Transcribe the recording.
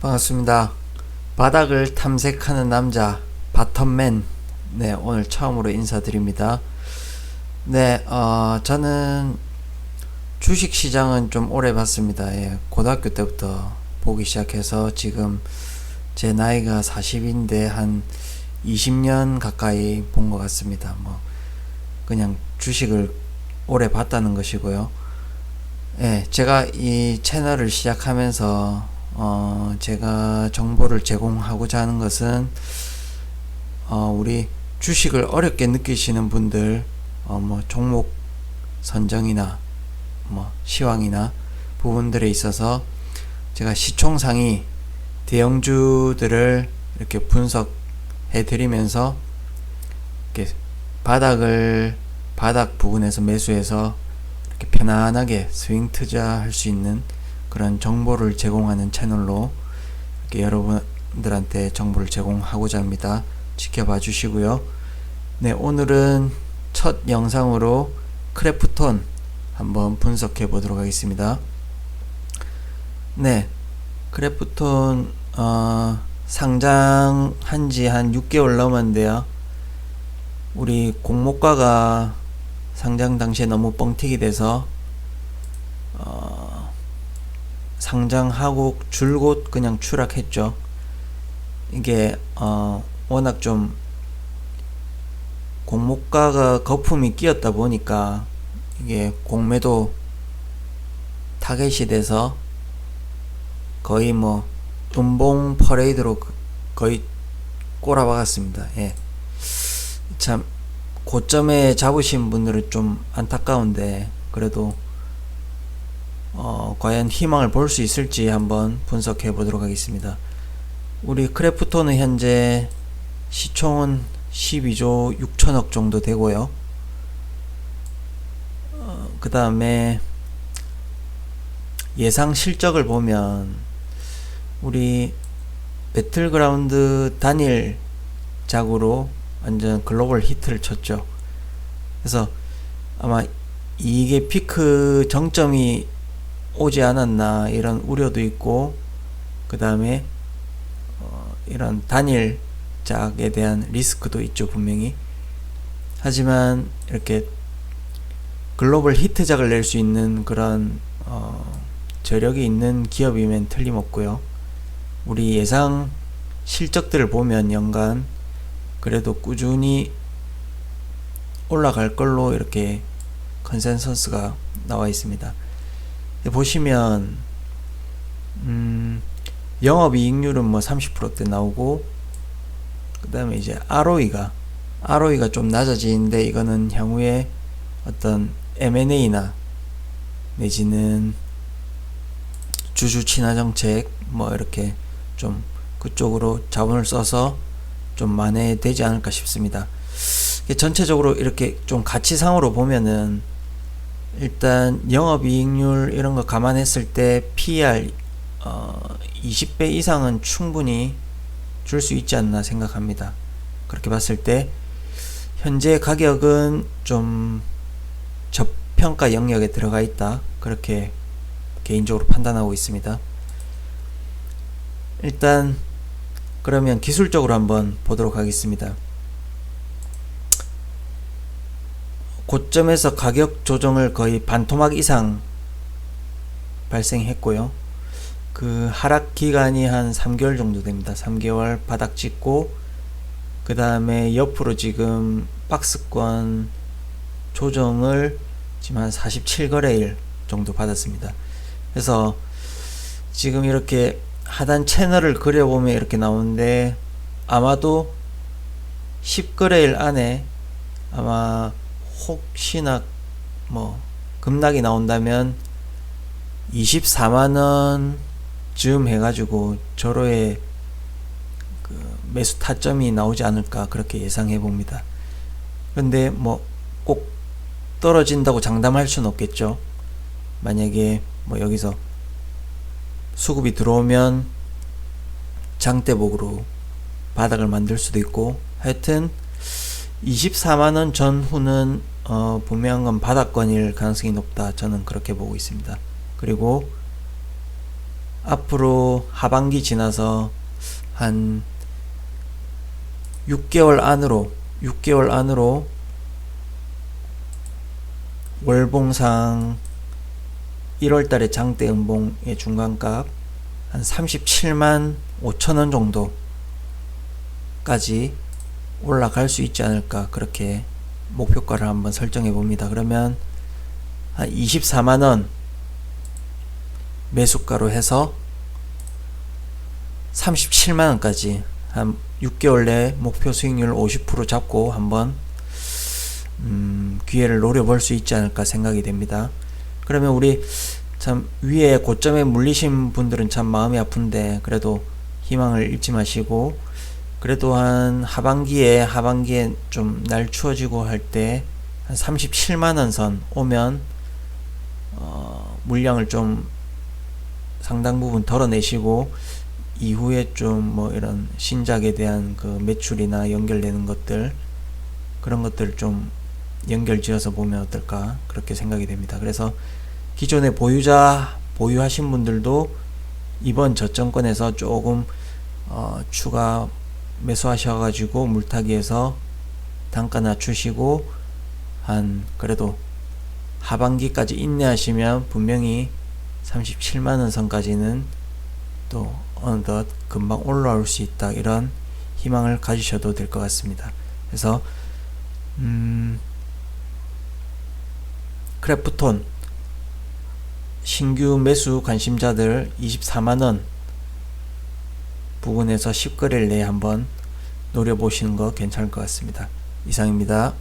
반갑습니다. 바닥을 탐색하는 남자 바텀맨 네 오늘 처음으로 인사드립니다. 네 어, 저는 주식 시장은 좀 오래 봤습니다. 예, 고등학교 때부터 보기 시작해서 지금 제 나이가 40인데 한 20년 가까이 본 것 같습니다. 뭐 그냥 주식을 오래 봤다는 것이고요. 예, 제가 이 채널을 시작하면서 어, 제가 정보를 제공하고자 하는 것은 어, 우리 주식을 어렵게 느끼시는 분들 어, 뭐 종목 선정이나 뭐 시황이나 부분들에 있어서 제가 시총상위 대형주들을 이렇게 분석해 드리면서 이렇게 바닥을 바닥 부분에서 매수해서 이렇게 편안하게 스윙 투자할 수 있는 그런 정보를 제공하는 채널로 이렇게 여러분들한테 정보를 제공하고자 합니다. 지켜봐 주시고요. 네, 오늘은 첫 영상으로 크래프톤 한번 분석해 보도록 하겠습니다. 네, 크래프톤 어, 상장한 지 한 6개월 넘었는데요. 우리 공모가가 상장 당시에 너무 뻥튀기 돼서 어, 상장하고 줄곧 그냥 추락했죠. 이게 어, 워낙 좀 공모가가 거품이 끼었다 보니까 이게 공매도 타겟이 돼서 거의 뭐 음봉 퍼레이드로 그- 거의 꼬라박았습니다. 예. 참 고점에 잡으신 분들은 좀 안타까운데 그래도 어, 과연 희망을 볼 수 있을지 한번 분석해 보도록 하겠습니다. 우리 크래프톤은 현재 시총은 12조 6천억 정도 되고요. 어, 그 다음에 예상 실적을 보면 우리 배틀그라운드 단일 작으로 완전 글로벌 히트를 쳤죠. 그래서 아마 이게 피크 정점이 오지 않았나 이런 우려도 있고 그 다음에 어, 이런 단일 작에 대한 리스크도 있죠 분명히 하지만 이렇게 글로벌 히트작을 낼 수 있는 그런 어, 저력이 있는 기업이면 틀림없고요 우리 예상 실적들을 보면 연간 그래도 꾸준히 올라갈 걸로 이렇게 컨센서스가 나와 있습니다. 보시면 음, 영업이익률은 뭐 30%대 나오고 그 다음에 이제 ROE가 ROE가 좀 낮아지는데 이거는 향후에 어떤 M&A나 내지는 주주 친화 정책 뭐 이렇게 좀 그쪽으로 자본을 써서 좀 만회되지 않을까 싶습니다. 전체적으로 이렇게 좀 가치상으로 보면은 일단 영업이익률 이런 거 감안했을 때 PER 어, 20배 이상은 충분히 줄 수 있지 않나 생각합니다. 그렇게 봤을 때 현재 가격은 좀 저평가 영역에 들어가 있다. 그렇게 개인적으로 판단하고 있습니다. 일단 그러면 기술적으로 한번 보도록 하겠습니다. 고점에서 가격 조정을 거의 반토막 이상 발생했고요. 그 하락 기간이 한 3개월 정도 됩니다. 3개월 바닥 찍고 그 다음에 옆으로 지금 박스권 조정을 지금 한 47거래일 정도 받았습니다. 그래서 지금 이렇게 하단 채널을 그려보면 이렇게 나오는데 아마도 10거래일 안에 아마 혹시나 뭐 급락이 나온다면 24만원 즈음 해가지고 저로의 그 매수 타점이 나오지 않을까 그렇게 예상해 봅니다. 근데 뭐 꼭 떨어진다고 장담할 수는 없겠죠. 만약에 뭐 여기서 수급이 들어오면 장대복으로 바닥을 만들 수도 있고 하여튼 24만원 전후는 어, 분명한 건 바닥권일 가능성이 높다. 저는 그렇게 보고 있습니다. 그리고 앞으로 하반기 지나서 한 6개월 안으로 6개월 안으로 월봉상 1월달에 장대 음봉의 중간값 한 37만 5천 원 정도까지 올라갈 수 있지 않을까 그렇게 목표가를 한번 설정해 봅니다. 그러면 한 24만 원 매수가로 해서 37만 원까지 한 6개월 내 목표 수익률 50% 잡고 한번 음, 기회를 노려볼 수 있지 않을까 생각이 됩니다. 그러면 우리 참 위에 고점에 물리신 분들은 참 마음이 아픈데 그래도 희망을 잃지 마시고 그래도 한 하반기에 하반기에 좀 날 추워지고 할 때 한 37만 원 선 오면 어, 물량을 좀 상당 부분 덜어내시고 이후에 좀 뭐 이런 신작에 대한 그 매출이나 연결되는 것들 그런 것들 좀 연결지어서 보면 어떨까 그렇게 생각이 됩니다. 그래서 기존의 보유자 보유하신 분들도 이번 저점권에서 조금 어, 추가 매수하셔가지고 물타기에서 단가 낮추시고 한 그래도 하반기까지 인내하시면 분명히 37만원 선까지는 또 어느덧 금방 올라올 수 있다 이런 희망을 가지셔도 될 것 같습니다. 그래서 음, 크래프톤 신규 매수 관심자들 24만원 부근에서 10거래일 내에 한번 노려보시는 거 괜찮을 것 같습니다. 이상입니다.